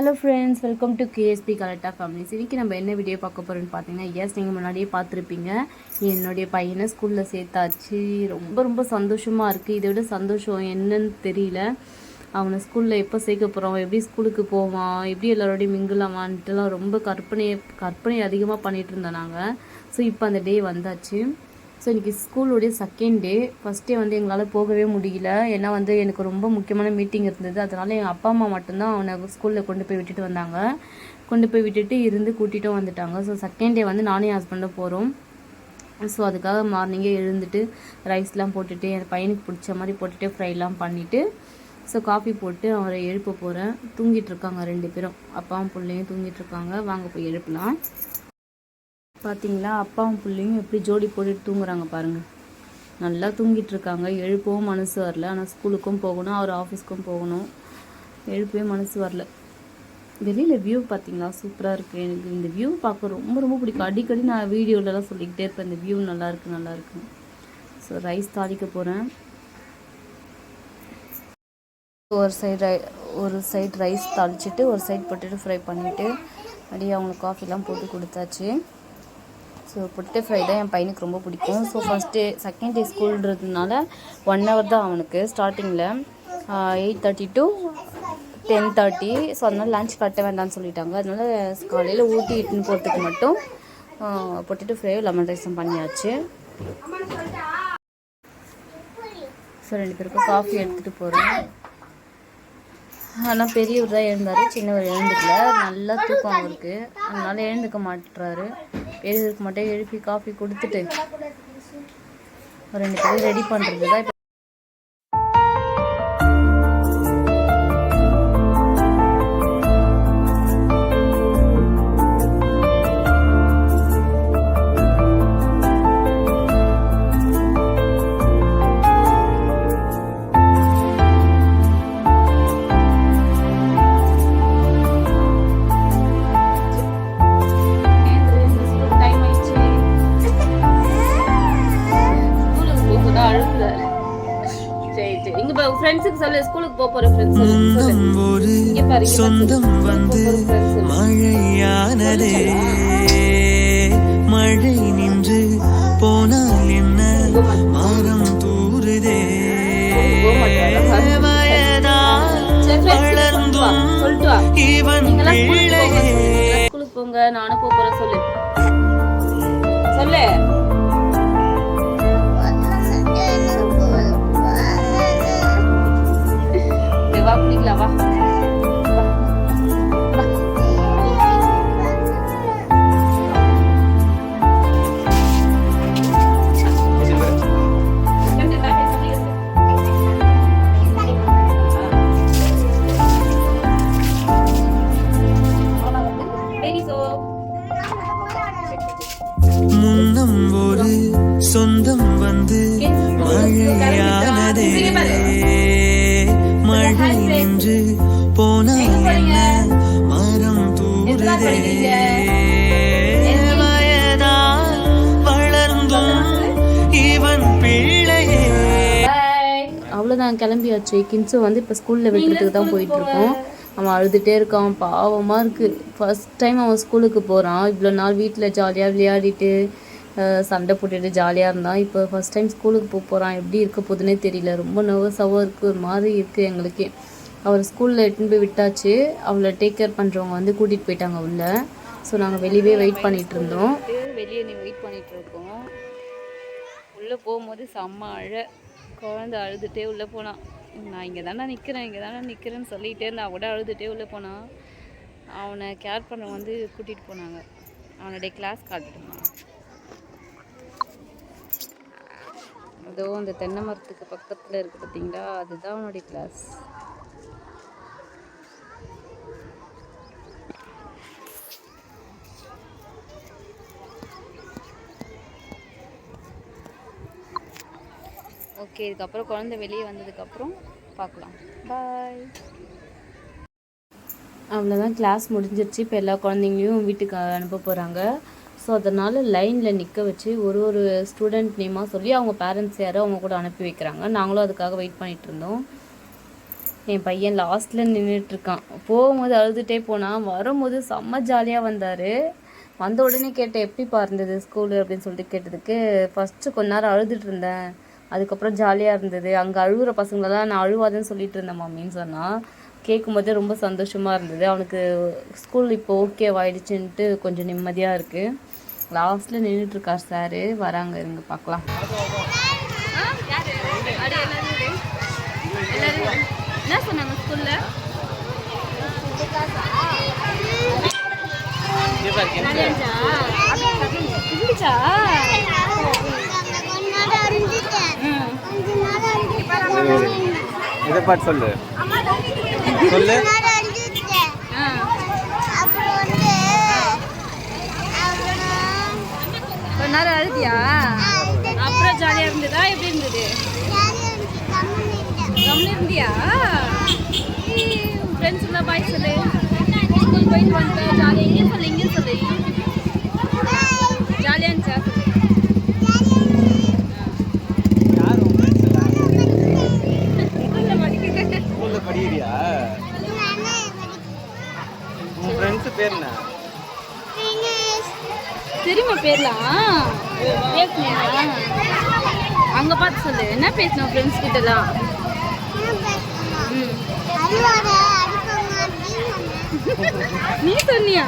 Hello friends welcome to KSP கலெக்டா families இன்றைக்கி நம்ம என்ன வீடியோ பார்க்க போகிறோம்னு பார்த்தீங்கன்னா எஸ் நீங்கள் முன்னாடியே பார்த்துருப்பீங்க. என்னுடைய பையனை ஸ்கூலில் சேர்த்தாச்சு. ரொம்ப ரொம்ப சந்தோஷமாக இருக்குது இதை விட சந்தோஷம் என்னன்னு தெரியல. அவனை ஸ்கூலில் எப்போ சேர்க்க போகிறோம் எப்படி ஸ்கூலுக்கு போவான்? எப்படி எல்லாரோடையும் மிங்கிலாமான்ட்டுலாம் ரொம்ப கற்பனையை கற்பனை அதிகமாக பண்ணிகிட்டு இருந்தோம் நாங்கள் ஸோ இப்போ அந்த டே வந்தாச்சு. ஸோ இன்றைக்கி ஸ்கூலுடைய செகண்ட் டே ஃபஸ்ட் டே வந்து எங்களால் போகவே முடியல. ஏன்னா வந்து எனக்கு ரொம்ப முக்கியமான மீட்டிங் இருந்தது. அதனால் எங்கள் அப்பா அம்மா மட்டும்தான் அவனை ஸ்கூலில் கொண்டு போய் விட்டுட்டு வந்தாங்க. கொண்டு போய் விட்டுட்டு இருந்து கூட்டிகிட்டும் வந்துட்டாங்க. ஸோ செகண்ட் டே வந்து நானே ஹஸ்பண்டும் போகிறோம் ஸோ அதுக்காக மார்னிங்கே எழுந்துட்டு ரைஸ்லாம் போட்டுட்டு என் பையனுக்கு பிடிச்ச மாதிரி போட்டுட்டு ஃப்ரைலாம் பண்ணிவிட்டு ஸோ காஃபி போட்டு அவரை எழுப்ப போகிறேன் தூங்கிட்டு இருக்காங்க ரெண்டு பேரும். அப்பாவும் பிள்ளையும் தூங்கிட்டு இருக்காங்க. வாங்க போய் எழுப்பலாம். பார்த்தீங்களா அப்பாவும் பிள்ளையும் எப்படி ஜோடி போட்டுட்டு தூங்குறாங்க பாருங்கள் நல்லா தூங்கிட்டு இருக்காங்க. எழுப்பவும் மனசு வரல. ஆனால் ஸ்கூலுக்கும் போகணும் அவர் ஆஃபீஸ்க்கும் போகணும். எழுப்பவே மனசு வரல. வெளியில் வியூ பார்த்தீங்களா சூப்பராக இருக்குது எனக்கு இந்த வியூ பார்க்க ரொம்ப ரொம்ப பிடிக்கும். அடிக்கடி நான் வீடியோலலாம் சொல்லிக்கிட்டே இருப்பேன். இந்த வியூ நல்லா இருக்கு நல்லா இருக்கு. ஸோ ரைஸ் தாளிக்க போகிறேன் ஒரு சைடு ரை ஒரு சைடு ரைஸ் தாளிச்சிட்டு ஒரு சைடு பொட்டேட்டோ ஃப்ரை பண்ணிவிட்டு அப்படியே அவங்களுக்கு காஃபிலாம் போட்டு கொடுத்தாச்சு. ஸோ பொட்டேட்டோ ஃப்ரை தான் என் பையனுக்கு ரொம்ப பிடிக்கும். So first day second day ஸ்கூல்ன்றதுனால one hour தான் அவனுக்கு ஸ்டார்டிங்கில் eight thirty to ten thirty so அதனால் லஞ்ச் கட்ட வேண்டாம்னு சொல்லிட்டாங்க. அதனால் காலையில் ஊட்டி இட்டுன்னு போகிறதுக்கு மட்டும் பொட்டேட்டோ ஃப்ரையும் லெமன் ரைஸும் பண்ணியாச்சு. ஸோ ரெண்டு பேருக்கும் காஃபி எடுத்துகிட்டு போகிறேன் ஆனால் பெரியவர் தான் எழுந்தார். சின்னவர் எழுந்துக்கல நல்லா தூக்கம் அவருக்கு. அதனால எழுந்துக்க மாட்டுறாரு பெரியவருக்கு மட்டும் எழுப்பி காஃபி கொடுத்துட்டு. ஒரு ரெண்டு பேரும் ரெடி பண்ணுறது தான் ஃப்ரெண்ட்ஸுக்கு சொல்லு ஸ்கூலுக்கு போக போற ஃப்ரெண்ட்ஸ் சொல்லு இங்க பாரு. சொந்தம் வந்து மழையானதே. மழை நின்று போனால் என்ன? மரம் ஸ்கூலுக்கு போங்க நானும் போக போறேன் சொல்லு. சொல்லு. regla, va. அவ்வளோதான் கிளம்பியாச்சு. கின்ஸு வந்து இப்போ ஸ்கூலில் விட்டுறதுக்கு தான் போயிட்டு இருக்கோம் அவன் அழுதுகிட்டே இருக்கான். பாவமாக இருக்குது ஃபர்ஸ்ட் டைம் அவன் ஸ்கூலுக்கு போகிறான் இவ்வளோ நாள் வீட்டில் ஜாலியாக விளையாடிட்டு சண்டை போட்டுட்டு ஜாலியாக இருந்தான். இப்போ ஃபர்ஸ்ட் டைம் ஸ்கூலுக்கு போக போகிறான் எப்படி இருக்க போகுதுன்னே தெரியல. ரொம்ப நர்வஸாகவும் இருக்குது ஒரு மாதிரி இருக்குது எங்களுக்கே. அவர் ஸ்கூலில் எடுத்துன்னு போய் விட்டாச்சு. அவளை டேக் கேர் பண்ணுறவங்க வந்து கூட்டிகிட்டு போயிட்டாங்க உள்ள. ஸோ நாங்கள் வெளியவே வெயிட் பண்ணிட்டு இருந்தோம். வெளியே நீ வெயிட் பண்ணிட்டு இருக்கோம். உள்ளே போகும்போது செம்ம அழ. குழந்த அழுதுகிட்டே உள்ளே போனான் நான் இங்கே தானே நிற்கிறேன் இங்கே தானே நிற்கிறேன்னு சொல்லிகிட்டே இருந்தான் கூட அழுதுகிட்டே உள்ளே போனான் அவனை கேர் பண்ண வந்து கூட்டிகிட்டு போனாங்க. அவனுடைய கிளாஸ் காட்டுட்டுமா அதோ அந்த தென்னை மரத்துக்கு பக்கத்தில் இருக்குது பார்த்தீங்களா அதுதான் அவனுடைய கிளாஸ் ஓகே இதுக்கப்புறம் குழந்தை வெளியே வந்ததுக்கப்புறம் பார்க்கலாம். பாய் அவ்வளோதான் கிளாஸ் முடிஞ்சிருச்சு. இப்போ எல்லா குழந்தைங்களையும் வீட்டுக்கு அனுப்ப போகிறாங்க ஸோ அதனால் லைனில் நிற்க வச்சு ஒரு ஒரு ஸ்டூடெண்ட் நேமாக சொல்லி அவங்க பேரண்ட்ஸ் யாரோ அவங்க கூட அனுப்பி வைக்கிறாங்க. நாங்களும் அதுக்காக வெயிட் பண்ணிகிட்டு இருந்தோம். என் பையன் லாஸ்ட்டில் நின்றுட்டுருக்கான் போகும்போது அழுதுகிட்டே போனான் வரும்போது செம்ம ஜாலியாக வந்தார். வந்த உடனே கேட்டேன் எப்படிப்பா இருந்தது ஸ்கூலு அப்படின்னு சொல்லிட்டு கேட்டதுக்கு ஃபஸ்ட்டு கொஞ்ச நேரம் அழுதுட்டு இருந்தேன். அதுக்கப்புறம் ஜாலியாக இருந்தது. அங்கே அழுகுற பசங்களெல்லாம் நான் அழுவாதுன்னு சொல்லிட்டு இருந்தேன் மம்மின்னு சொன்னான் கேட்கும்போதே ரொம்ப சந்தோஷமாக இருந்தது. அவனுக்கு ஸ்கூல் இப்போ ஓகே ஆயிடுச்சுன்ட்டு கொஞ்சம் நிம்மதியாக இருக்குது லாஸ்ட்டில் நின்றுட்டுருக்கார் சாரு வராங்க இருங்க பார்க்கலாம். என்ன சொன்னாங்க ஸ்கூலில் இருந்துச்சா இதை பாட்டு சொல்லு. சொல்லு. கொஞ்ச நேரம் அழுதியா? அப்புறம் ஜாலியாக இருந்ததா? எப்படி இருந்தது? கம்முன்னு இருந்தியா? ஃப்ரெண்ட்ஸ் எல்லாம் பாய் சொல்லு. ஸ்கூல் போயிட்டு வந்துட்டு ஜாலியாக இங்கே சொல்லு இங்கே சொல்லு. ஜாலியாக இருந்துச்சா? அங்கே பார்த்து சொல்லு. என்ன பேசணும் ஃப்ரெண்ட்ஸ் கிட்டலாம்? நீ சொன்னியா?